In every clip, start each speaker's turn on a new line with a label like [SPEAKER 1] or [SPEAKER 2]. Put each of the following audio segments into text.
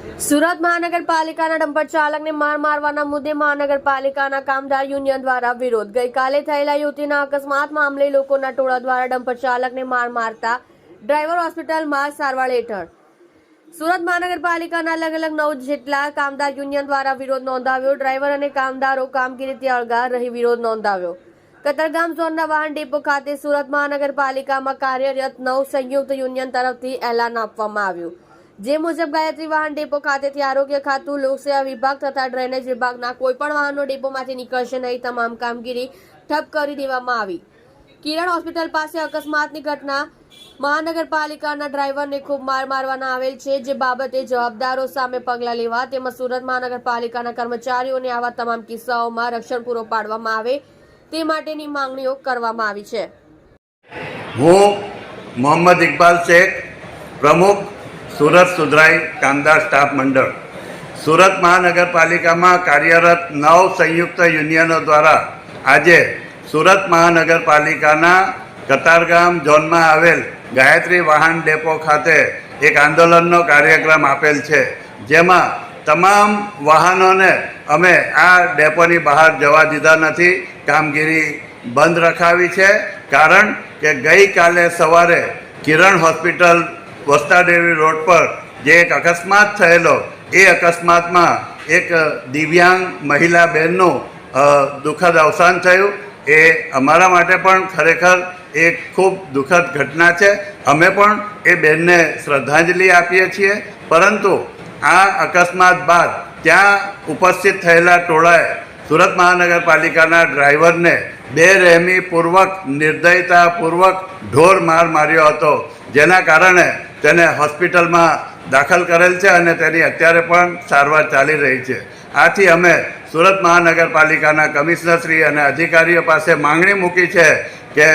[SPEAKER 1] સુરત મહાનગરપાલિકાના ડમ્પર ચાલકને માર મારવાના મુદ્દે મહાનગરપાલિકાના કામદાર યુનિયન દ્વારા વિરોધ. ગઈકાલે થયેલા યુવતીના અકસ્માત મામલે લોકોના ટોળા દ્વારા ડમ્પર ચાલકને માર મારતા ડ્રાઈવર હોસ્પિટલમાં સારવાર હેઠળ. સુરત મહાનગરપાલિકાના અલગ અલગ નવ જેટલા કામદાર યુનિયન દ્વારા વિરોધ નોંધાવ્યો. ડ્રાઈવર અને કામદારો કામગીરીથી અળગા રહી વિરોધ નોંધાવ્યો. કતરગામ ઝોનના વાહન ડેપો ખાતે સુરત મહાનગરપાલિકામાં કાર્યરત નવ સંયુક્ત યુનિયન તરફથી એલાન આપવામાં આવ્યું. જે મુજબ ગાયત્રી વાહન ડેપો ખાતેથી આરોગ્ય ખાતું, લોકસેવા વિભાગ તથા ડ્રેનેજ વિભાગના કોઈપણ વાહનો ડેપોમાંથી નીકળશે નહીં, તમામ કામગીરી ઠપ કરી દેવામાં આવી. કિરણ હોસ્પિટલ પાસે અકસ્માતની ઘટના. મહાનગરપાલિકાના ડ્રાઈવરને ખૂબ માર મારવાના આવેલ છે, જે બાબતે જવાબદારો સામે પગલાં લેવા તેમજ સુરત મહાનગરપાલિકાના કર્મચારીઓને આવા તમામ કિસ્સાઓમાં રક્ષણ પૂરો પાડવામાં આવે તે માટેની માંગણીઓ કરવામાં આવી છે.
[SPEAKER 2] હું મોહમ્મદ ઇકબાલ શેખ, પ્રમુખ સુરત સુધરાઈ કામદાર સ્ટાફ મંડળ. સુરત મહાનગરપાલિકામાં કાર્યરત નવ સંયુક્ત યુનિયનો દ્વારા આજે સુરત મહાનગરપાલિકાના કતારગામ ઝોનમાં આવેલ ગાયત્રી વાહન ડેપો ખાતે એક આંદોલનનો કાર્યક્રમ આપેલ છે, જેમાં તમામ વાહનોને અમે આ ડેપોની બહાર જવા દીધા નથી. કામગીરી બંધ રખાવી છે, કારણ કે ગઈકાલે સવારે કિરણ હોસ્પિટલ વસ્તાડેવી રોડ પર જે એક અકસ્માત થયેલો, એ અકસ્માતમાં એક દિવ્યાંગ મહિલા બહેનનું દુઃખદ અવસાન થયું. એ અમારા માટે પણ ખરેખર એક ખૂબ દુઃખદ ઘટના છે. અમે પણ એ બહેનને શ્રદ્ધાંજલિ આપીએ છીએ. પરંતુ આ અકસ્માત બાદ ત્યાં ઉપસ્થિત થયેલા ટોળાએ સુરત મહાનગરપાલિકાના ડ્રાઈવરને બેરહેમીપૂર્વક, નિર્દયતાપૂર્વક ઢોર માર માર્યો હતો. જેના કારણે તેને હોસ્પિટલમાં દાખલ કરેલ છે અને તેની અત્યારે પણ સારવાર ચાલી રહી છે. આથી અમે સુરત મહાનગરપાલિકાના કમિશનરશ્રી અને અધિકારીઓ પાસે માંગણી મૂકી છે કે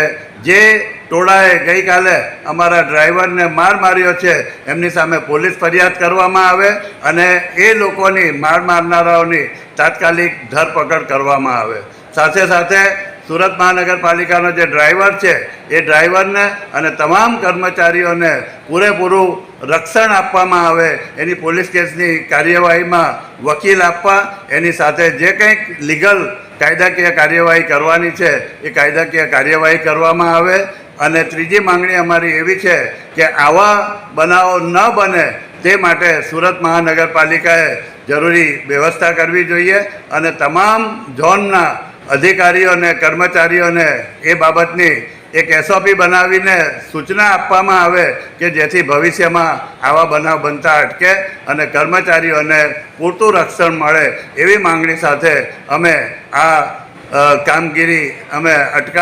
[SPEAKER 2] જે ટોળાએ ગઈકાલે અમારા ડ્રાઈવરને માર માર્યો છે, એમની સામે પોલીસ ફરિયાદ કરવામાં આવે અને એ લોકોની માર મારનારાઓની તાત્કાલિક ધરપકડ કરવામાં આવે. સાથે સાથે સુરત મહાનગરપાલિકાનો જે ડ્રાઈવર છે, એ ડ્રાઈવરને અને તમામ કર્મચારીઓને પૂરેપૂરું રક્ષણ આપવામાં આવે, એની પોલીસ કેસની કાર્યવાહીમાં વકીલ આપવા, એની સાથે જે કંઈક લીગલ કાયદાકીય કાર્યવાહી કરવાની છે, એ કાયદાકીય કાર્યવાહી કરવામાં આવે. અને ત્રીજી માંગણી અમારી એવી છે કે આવા બનાવો ન બને, તે માટે સુરત મહાનગરપાલિકાએ જરૂરી વ્યવસ્થા કરવી જોઈએ અને તમામ ઝોનના અધિકારીઓ અને કર્મચારીઓને એ બાબતની એક એસઓપી બનાવીને સૂચના આપવામાં આવે કે જેથી ભવિષ્યમાં આવા બનાવ બનતા અટકે અને કર્મચારીઓને પૂરતું રક્ષણ મળે એવી માંગણી સાથે અમે આ કામગીરી અમે અટકા